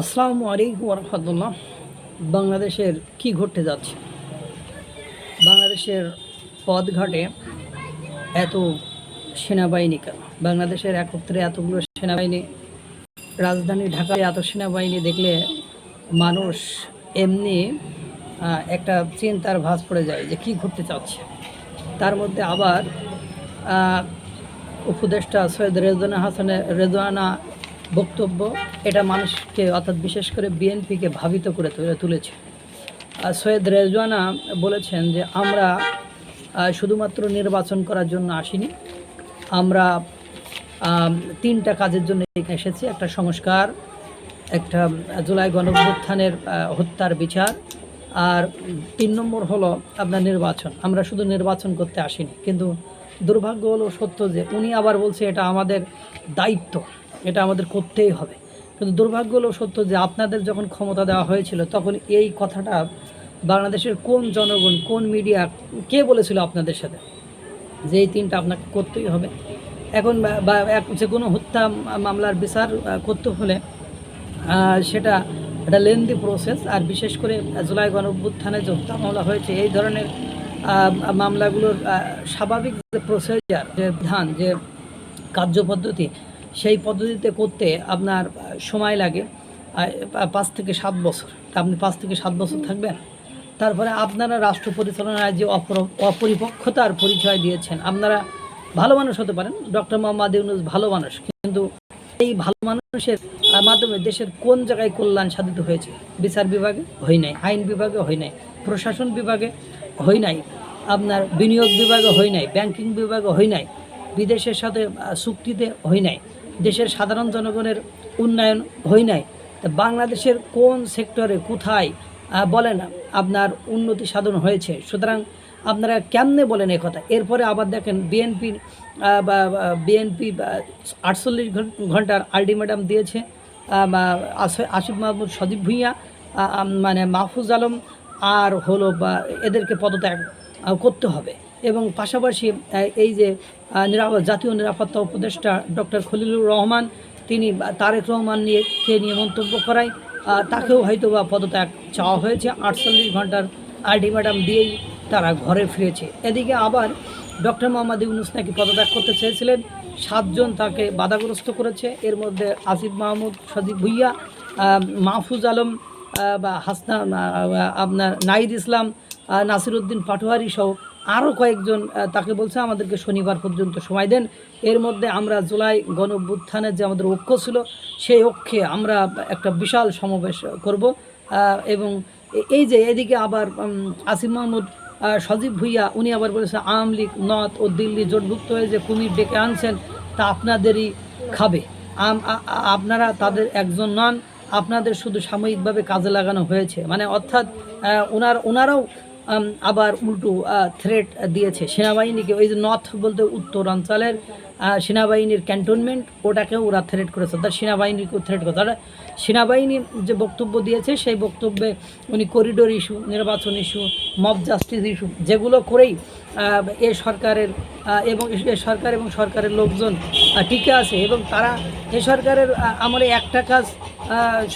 আসসালামু আলাইকুম রহমতুল্লাহ। বাংলাদেশের কি ঘটতে যাচ্ছে? বাংলাদেশের পথঘাটে এত সেনাবাহিনী কেন? বাংলাদেশের একত্রে এতগুলো সেনাবাহিনী, রাজধানী ঢাকায় এত সেনাবাহিনী দেখলে মানুষ এমনি একটা চিন্তার ভাঁজ পড়ে যায় যে কি ঘটতে চাচ্ছে তার মধ্যে আবার উপদেষ্টা সৈয়দ রেজওয়ানা হাসানের রেজওয়ানা বক্তব্য এটা মানুষকে অর্থাৎ বিশেষ করে বিএনপিকে ভাবিত করে তুলে তুলেছে। আর সৈয়দ রেজওয়ানা বলেছেন যে আমরা শুধুমাত্র নির্বাচন করার জন্য আসিনি। আমরা আম, তিনটা কাজের জন্য এসেছি। একটা সংস্কার একটা জুলাই গণঅভ্যুত্থানের হত্যার বিচার আর তিন নম্বর হলো আপনার নির্বাচন। আমরা শুধু নির্বাচন করতে আসিনি। কিন্তু দুর্ভাগ্য হলো সত্য যে উনি আবার বলছে এটা আমাদের দায়িত্ব। এটা আমাদের করতেই হবে। কিন্তু দুর্ভাগ্য হলো সত্য যে আপনাদের যখন ক্ষমতা দেওয়া হয়েছিল, তখন এই কথাটা বাংলাদেশের কোন জনগণ, কোন মিডিয়া কে বলেছিল আপনাদের সাথে? যে এই তিনটা আপনাকে করতেই হবে। এখন বা- যে কোনো হত্যা মামলার বিচার করতে হলে সেটা একটা লেন্দি প্রসেস আর বিশেষ করে জুলাই গণ অভ্যুত্থানে যে হত্যা মামলা হয়েছে, এই ধরনের মামলাগুলোর স্বাভাবিক যে প্রসিজার যে বিধান, যে কার্যপদ্ধতি সেই পদ্ধতিতে করতে আপনার সময় লাগে পাঁচ থেকে সাত বছর। তা আপনি পাঁচ থেকে সাত বছর থাকবেন। তারপরে আপনারা রাষ্ট্র পরিচালনায় যে অপর- অপরিপক্ষতার পরিচয় দিয়েছেন, আপনারা ভালো মানুষ হতে পারেন। ডক্টর মোহাম্মদ ইউনুস ভালো মানুষ, কিন্তু এই ভালো মানুষের মাধ্যমে দেশের কোন জায়গায় কল্যাণ সাধিত হয়েছে? বিচার বিভাগে হয় নাই, আইন বিভাগে হয় নাই, প্রশাসন বিভাগে হয় নাই, আপনার বিনিয়োগ বিভাগে হয় নাই, ব্যাংকিং বিভাগে হয় নাই, বিদেশের সাথে চুক্তিতে হয় নাই। দেশের সাধারণ জনগণের উন্নয়ন হয় নাই বাংলাদেশের কোন সেক্টরে, কোথায় বলেন আপনার উন্নতি সাধন হয়েছে। সুতরাং আপনারা কেমনে বলেন কথা? এরপরে আবার দেখেন বিএনপির বা বিএনপি আটচল্লিশ ঘণ্টার আলটিমেটাম দিয়েছে আসিফ মাহমুদ সদীপ ভুঁইয়া মানে মাহফুজ আলম, আর হলো বা, এদেরকে পদত্যাগ করতে হবে। এবং পাশাপাশি এই যে নিরাপদ জাতীয় নিরাপত্তা উপদেষ্টা ডক্টর খলিলুর রহমান তিনি তারেক রহমান নিয়ে কে নিয়ে মন্তব্য করায় তাকেও হয়তো বা পদত্যাগ চাওয়া হয়েছে। আটচল্লিশ ঘণ্টার আলটিমেটাম দিয়েই তারা ঘরে ফিরেছে। এদিকে আবার ডক্টর মোহাম্মদ ইউনুস নাকি পদত্যাগ করতে চেয়েছিলেন। সাতজন তাকে বাধাগ্রস্ত করেছে। এর মধ্যে আসিফ মাহমুদ সজিব ভুইয়া মাহফুজ আলম বা হাসনা আপনার নাইদ ইসলাম আহ, নাসিরুদ্দিন পাটোয়ারি সহ আরও কয়েকজন তাকে বলছে আমাদেরকে শনিবার পর্যন্ত সময় দেন। এর মধ্যে আমরা জুলাই গণ অভ্যুত্থানের যে আমাদের ঐক্য ছিল, সেই ঐক্যে আমরা একটা বিশাল সমাবেশ করব। এবং এই যে এদিকে আবার আসিফ মাহমুদ সজীব ভুইয়া, উনি আবার বলেছে, আওয়ামী লীগ, নর্থ ও দিল্লি জোটভুক্ত হয়ে যে কুমির ডেকে আনছেন, তা আপনাদেরই খাবে। আপনারা তাদের একজন নন, আপনাদের শুধু সাময়িকভাবে কাজে লাগানো হয়েছে। মানে অর্থাৎ ওনার ওনারাও আবার উল্টো থ্রেট দিয়েছে। সেনাবাহিনীকে, ওই যে নর্থ বলতে উত্তরাঞ্চলের সেনাবাহিনীর ক্যান্টনমেন্ট ওটাকেও ওরা থ্রেট করেছে। অর্থাৎ সেনাবাহিনীকেও থ্রেট করেছে। অর্থাৎ সেনাবাহিনী যে বক্তব্য দিয়েছে, সেই বক্তব্যে উনি করিডোর ইস্যু নির্বাচন ইস্যু মব জাস্টিস ইস্যু যেগুলো করেই এ সরকারের এবং এ সরকার এবং সরকারের লোকজন টিকে আছে। এবং তারা, এ সরকারের আমলে একটা কাজ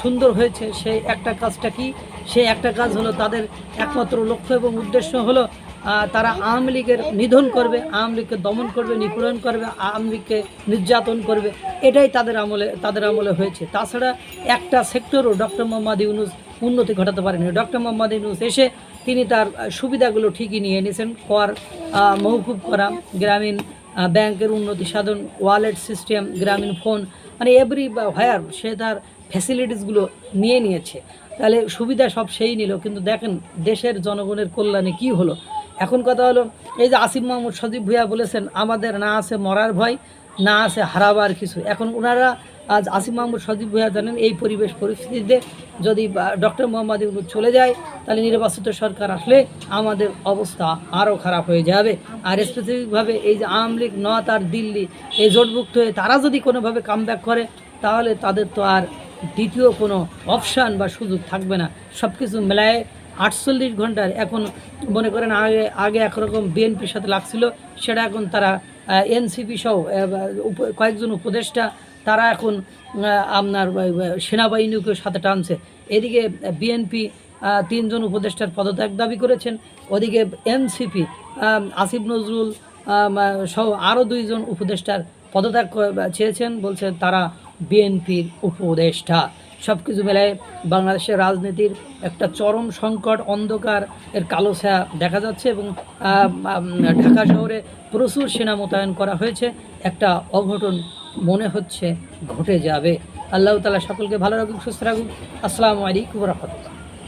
সুন্দর হয়েছে, সেই একটা কাজটা কি? সেই একটা কাজ হলো তাদের একমাত্র লক্ষ্য এবং উদ্দেশ্য হলো তারা আওয়ামী লীগের নিধন করবে আওয়ামী লীগকে দমন করবে নিপীড়ন করবে আওয়ামী লীগকে নির্যাতন করবে। এটাই তাদের আমলে তাদের আমলে হয়েছে। তাছাড়া একটা সেক্টরও ডক্টর মোহাম্মদ ইউনুস উন্নতি ঘটাতে পারেনি। ডক্টর মোহাম্মদ ইউনুস এসে তিনি তার সুবিধাগুলো ঠিকই নিয়ে নিয়েছেন কর আহ, মৌকুব করা গ্রামীণ ব্যাংকের উন্নতি সাধন ওয়ালেট সিস্টেম গ্রামীণ ফোন মানে এভরি হোয়ার সে তার ফ্যাসিলিটিসগুলো নিয়ে নিয়েছে। তাহলে সুবিধা সব সেই নিল, কিন্তু দেখেন দেশের জনগণের কল্যাণে কি হলো। এখন কথা হলো, এই যে আসিফ মাহমুদ সজীব ভুইয়া বলেছেন, আমাদের না আছে মরার ভয়, না আছে হারাবার কিছু। এখন ওনারা আজ আসিফ মাহমুদ সজীব ভুইয়া জানেন, এই পরিবেশ পরিস্থিতিতে যদি ডক্টর মোহাম্মদ ইউনুস চলে যায়, তাহলে নির্বাচিত সরকার আসলে আমাদের অবস্থা আরও খারাপ হয়ে যাবে। আর স্পেসিফিকভাবে এই যে আওয়ামী লীগ নর্থ আর দিল্লি, এই জোটভুক্ত হয়ে তারা যদি কোনোভাবে কামব্যাক করে, তাহলে তাদের তো আর দ্বিতীয় কোনো অপশান বা সুযোগ থাকবে না। সব কিছু মেলায় আটচল্লিশ ঘণ্টার এখন মনে করেন আগে আগে একরকম বিএনপির সাথে লাগছিল, সেটা এখন তারা এনসিপি সহ কয়েকজন উপদেষ্টা, তারা এখন আপনার সেনাবাহিনীকে সাথে টানছে। এদিকে বিএনপি তিনজন উপদেষ্টার পদত্যাগ দাবি করেছেন। ওদিকে এনসিপি আসিফ নজরুল সহ আরও দুইজন উপদেষ্টার পদত্যাগ চেয়েছেন। বলছেন তারা বিএনপির উপদেষ্টা। সব কিছু মেলায় বাংলাদেশের রাজনীতির একটা চরম সংকট, অন্ধকার এর কালো ছায়া দেখা যাচ্ছে এবং ঢাকা শহরে প্রচুর সেনা মোতায়েন করা হয়েছে। একটা অঘটন মনে হচ্ছে ঘটে যাবে। আল্লাহ তালা সকলকে ভালো রাখুক, সুস্থ রাখুক। আসসালামু আলাইকুম রহমতুল্লাহ।